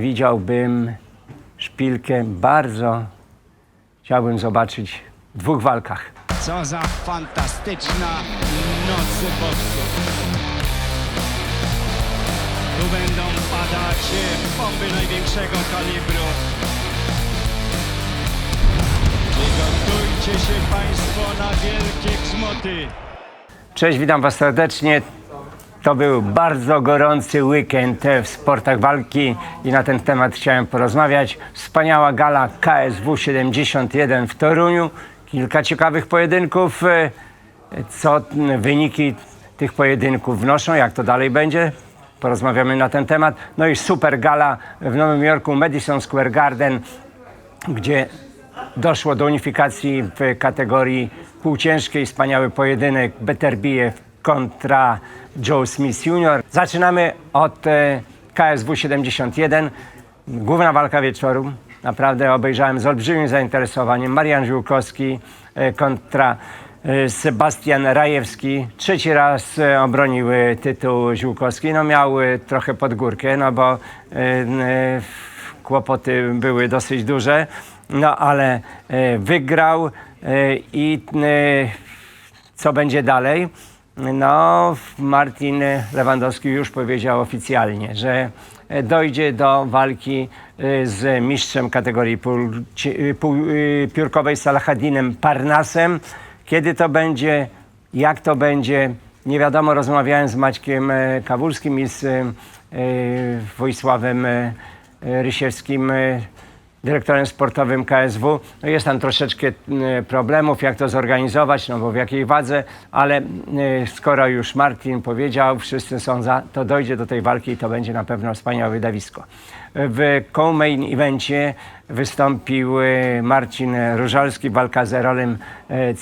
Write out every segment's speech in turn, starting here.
widziałbym szpilkę bardzo chciałbym zobaczyć w dwóch walkach. Co za fantastyczna noc boksu. Tu będą padać bomby największego kalibru. Przygotujcie się Państwo na wielkie grzmoty. Cześć, witam Was serdecznie. To był bardzo gorący weekend w sportach walki i na ten temat chciałem porozmawiać. Wspaniała gala KSW 71 w Toruniu. Kilka ciekawych pojedynków. E, Co wyniki tych pojedynków wnoszą, jak to dalej będzie? Porozmawiamy na ten temat. No i super gala w Nowym Jorku, Madison Square Garden, gdzie doszło do unifikacji w kategorii półciężkiej. Wspaniały pojedynek Beterbiev kontra Joe Smith Jr. Zaczynamy od e, KSW 71. Główna walka wieczoru. Naprawdę obejrzałem z olbrzymim zainteresowaniem. Marian Żółkowski e, kontra e, Sebastian Rajewski. Trzeci raz obronił tytuł Żółkowski. No miał trochę pod górkę, no bo kłopoty były dosyć duże, no ale wygrał i co będzie dalej? No, Martin Lewandowski już powiedział oficjalnie, że dojdzie do walki e, z mistrzem kategorii pół, y, piórkowej Salahadinem Parnasem. Kiedy to będzie, jak to będzie, nie wiadomo. Rozmawiałem z Maćkiem e, Kawulskim i z e, e, Wojsławem Rysiewskim, dyrektorem sportowym KSW. No jest tam troszeczkę e, problemów, jak to zorganizować, no bo w jakiej wadze, ale e, skoro już Martin powiedział, wszyscy są za, to dojdzie do tej walki i to będzie na pewno wspaniałe wydawisko. W co-main evencie wystąpił e, Marcin Różalski, walka z Erolem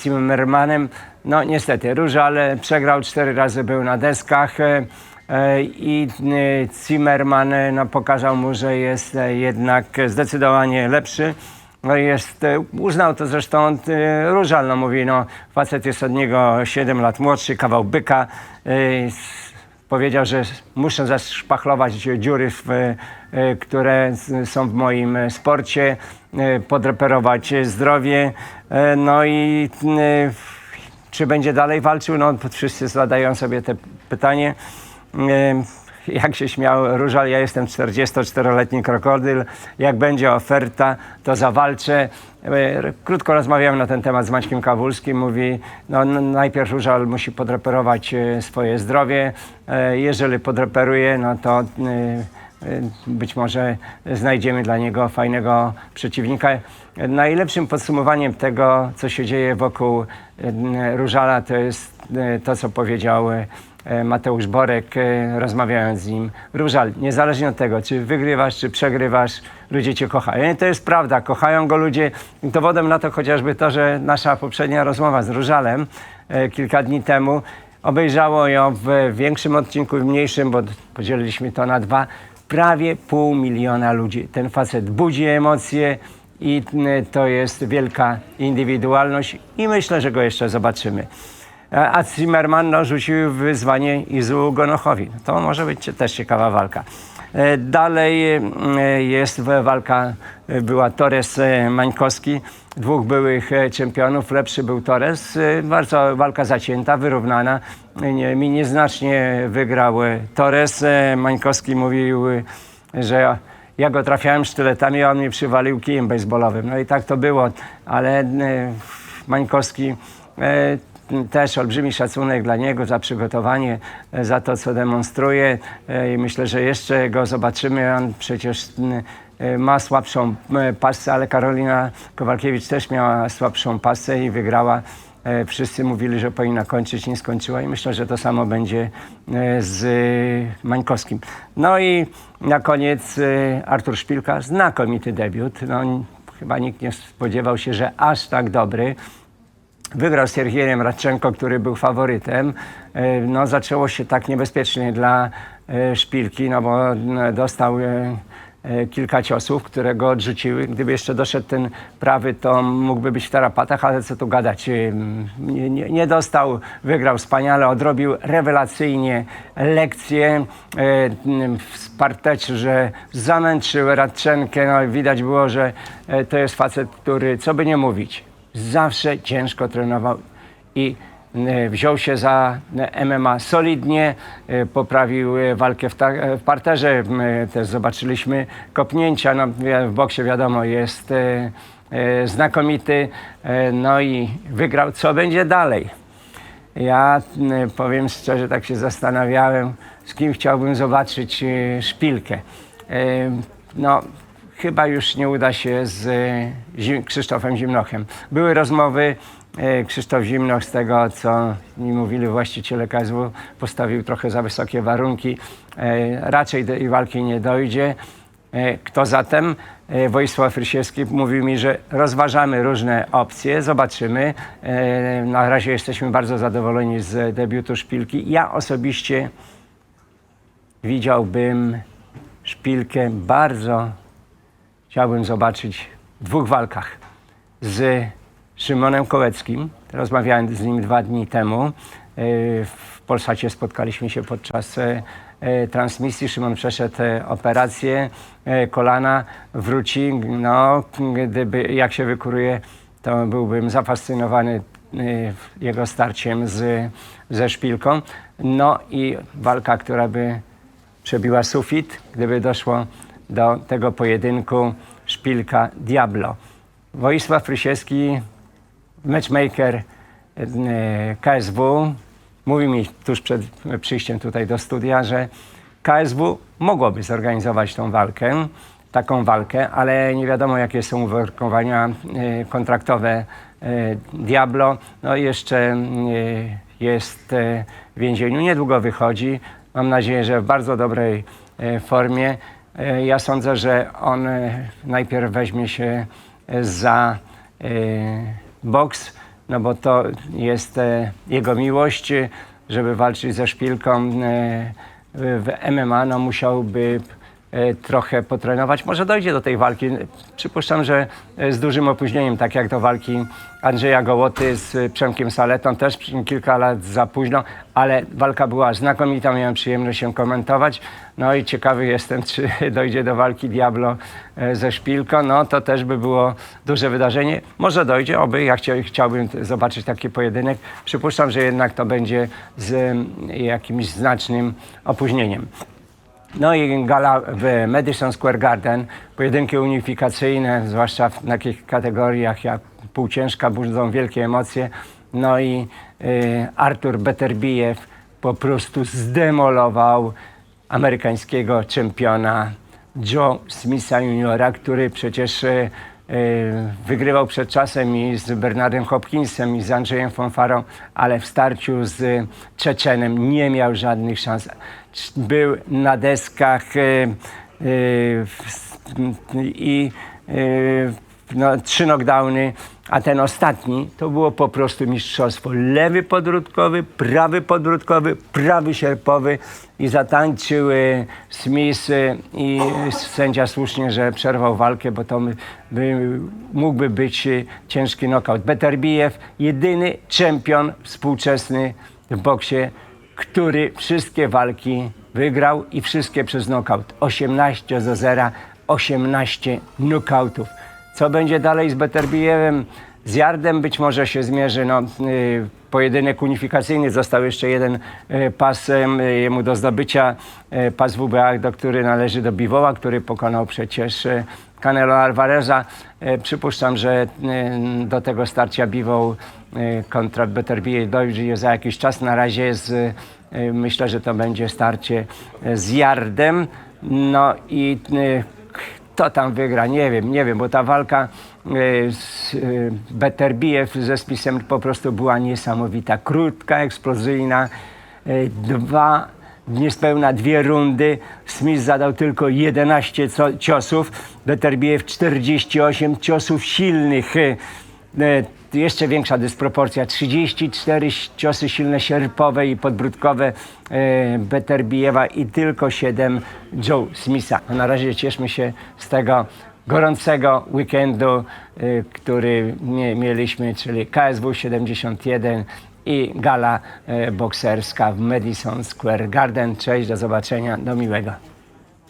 Zimmermanem. No niestety, Różal przegrał cztery razy, był na deskach. E, I e, Zimmerman e, no, pokazał mu, że jest jednak zdecydowanie lepszy. No jest, uznał to zresztą e, Różal, no mówi, no facet jest od niego 7 lat młodszy, kawał byka. Powiedział, że muszę zaszpachlować dziury, które są w moim sporcie, podreperować zdrowie. No i czy będzie dalej walczył? No, wszyscy zadają sobie te pytanie. Jak się śmiał Różal, ja jestem 44-letni krokodyl. Jak będzie oferta, to zawalczę. E, Krótko rozmawiałem na ten temat z Maćkiem Kawulskim. Mówi, no najpierw Różal musi podreperować e, swoje zdrowie. E, Jeżeli podreperuje, no to być może znajdziemy dla niego fajnego przeciwnika. Najlepszym podsumowaniem tego, co się dzieje wokół Różala, to jest to, co powiedział Mateusz Borek, e, rozmawiając z nim. Różal, niezależnie od tego, czy wygrywasz, czy przegrywasz, ludzie cię kochają. I to jest prawda, kochają go ludzie. Dowodem na to chociażby to, że nasza poprzednia rozmowa z Różalem e, kilka dni temu obejrzało ją w większym odcinku i mniejszym, bo podzieliliśmy to na dwa, prawie pół miliona ludzi. Ten facet budzi emocje i to jest wielka indywidualność i myślę, że go jeszcze zobaczymy. A Zimmerman no, rzucił wyzwanie Izu Gonochowi. To może być też ciekawa walka. E, Dalej e, jest walka, e, była Torres Mańkowski, dwóch byłych czempionów. Lepszy był Torres. Bardzo walka zacięta, wyrównana. Mi nieznacznie wygrał Torres. Mańkowski mówił, że ja go trafiałem sztyletami, a on mnie przywalił kijem baseballowym. No i tak to było, ale Mańkowski też olbrzymi szacunek dla niego za przygotowanie, e, za to, co demonstruje e, i myślę, że jeszcze go zobaczymy. On przecież e, ma słabszą pasę, ale Karolina Kowalkiewicz też miała słabszą pasę i wygrała. Wszyscy mówili, że powinna kończyć, nie skończyła i myślę, że to samo będzie z Mańkowskim. No i na koniec Artur Szpilka, znakomity debiut. No, chyba nikt nie spodziewał się, że aż tak dobry. Wygrał z Serhierem Radczenko, który był faworytem. E, No, zaczęło się tak niebezpiecznie dla e, Szpilki, no bo n- dostał e, kilka ciosów, które go odrzuciły. Gdyby jeszcze doszedł ten prawy, to mógłby być w tarapatach, ale co tu gadać. Nie, nie, nie dostał, wygrał wspaniale, odrobił rewelacyjnie lekcję w parterze, zamęczył Radczenkę. No, widać było, że to jest facet, który, co by nie mówić, zawsze ciężko trenował i e, wziął się za e, MMA solidnie, e, poprawił walkę w, w parterze, też zobaczyliśmy kopnięcia, no, w boksie wiadomo jest znakomity, no i wygrał, co będzie dalej. Ja powiem szczerze, tak się zastanawiałem, z kim chciałbym zobaczyć szpilkę. No, chyba już nie uda się z e, Zim, Krzysztofem Zimnochem. Były rozmowy, e, Krzysztof Zimnoch z tego, co mi mówili właściciele KSW, postawił trochę za wysokie warunki. E, Raczej do walki nie dojdzie. Kto zatem? Wojsław Rysiewski mówił mi, że rozważamy różne opcje, zobaczymy. Na razie jesteśmy bardzo zadowoleni z debiutu Szpilki. Ja osobiście widziałbym Szpilkę bardzo chciałbym zobaczyć w dwóch walkach z Szymonem Kołeckim. Rozmawiałem z nim dwa dni temu. E, W Polsacie spotkaliśmy się podczas e, e, transmisji. Szymon przeszedł operację kolana, wróci. No, gdyby, jak się wykuruje, to byłbym zafascynowany jego starciem z, ze szpilką. No i walka, która by przebiła sufit, gdyby doszło do tego pojedynku Szpilka Diablo. Wojsław Rysiewski, matchmaker e, KSW, mówił mi tuż przed przyjściem tutaj do studia, że KSW mogłoby zorganizować tą walkę, taką walkę, ale nie wiadomo jakie są uwarunkowania e, kontraktowe e, Diablo. No jeszcze jest w więzieniu, niedługo wychodzi. Mam nadzieję, że w bardzo dobrej formie. E, Ja sądzę, że on e, najpierw weźmie się e, za boks, no bo to jest jego miłość, żeby walczyć ze szpilką w MMA, no musiałby trochę potrenować. Może dojdzie do tej walki. Przypuszczam, że e, z dużym opóźnieniem, tak jak do walki Andrzeja Gołoty z Przemkiem Saletą, też kilka lat za późno, ale walka była znakomita, miałem przyjemność ją komentować. No i ciekawy jestem, czy dojdzie do walki Diablo e, ze Szpilką. No to też by było duże wydarzenie. Może dojdzie, oby. Ja chcia, chciałbym zobaczyć taki pojedynek. Przypuszczam, że jednak to będzie z jakimś znacznym opóźnieniem. No i gala w Madison Square Garden, pojedynki unifikacyjne, zwłaszcza w takich kategoriach jak półciężka, budzą wielkie emocje. No i y, Artur Beterbijew po prostu zdemolował amerykańskiego czempiona Joe Smitha Juniora, który przecież y, wygrywał przed czasem i z Bernardem Hopkinsem i z Andrzejem Fonfarą, ale w starciu z Czeczenem nie miał żadnych szans. Był na deskach y, y, i y, no, trzy knockdowny, a ten ostatni to było po prostu mistrzostwo. Lewy podróbkowy, prawy podróbkowy, prawy sierpowy i zatańczył y, Smith i sędzia słusznie, że przerwał walkę, bo to by, mógłby być ciężki knockout. Beterbijew, jedyny czempion współczesny w boksie, który wszystkie walki wygrał i wszystkie przez knockout. 18 do 0, 18 knockoutów. Co będzie dalej z Beterbijewem? Z Jardem być może się zmierzy. No, y, pojedynek unifikacyjny. Został jeszcze jeden y, pas y, jemu do zdobycia. Pas WBA, do który należy do Biwoła, który pokonał przecież Canelo Alvareza. Przypuszczam, że do tego starcia Biwoł kontra Beterbiev dojdzie za jakiś czas. Na razie myślę, że to będzie starcie z Jardem. No i kto tam wygra, nie wiem, nie wiem, bo ta walka y, z y, Beterbijew ze spisem po prostu była niesamowita. Krótka, eksplozyjna, y, dwa, niespełna dwie rundy. Smith zadał tylko 11 co, ciosów, Beterbijew 48 ciosów silnych. Jeszcze większa dysproporcja. 34 ciosy silne sierpowe i podbródkowe e, Beterbijewa i tylko 7 Joe Smitha. Na razie cieszmy się z tego gorącego weekendu, y, który mie- mieliśmy, czyli KSW 71 i gala y, bokserska w Madison Square Garden. Cześć, do zobaczenia, do miłego.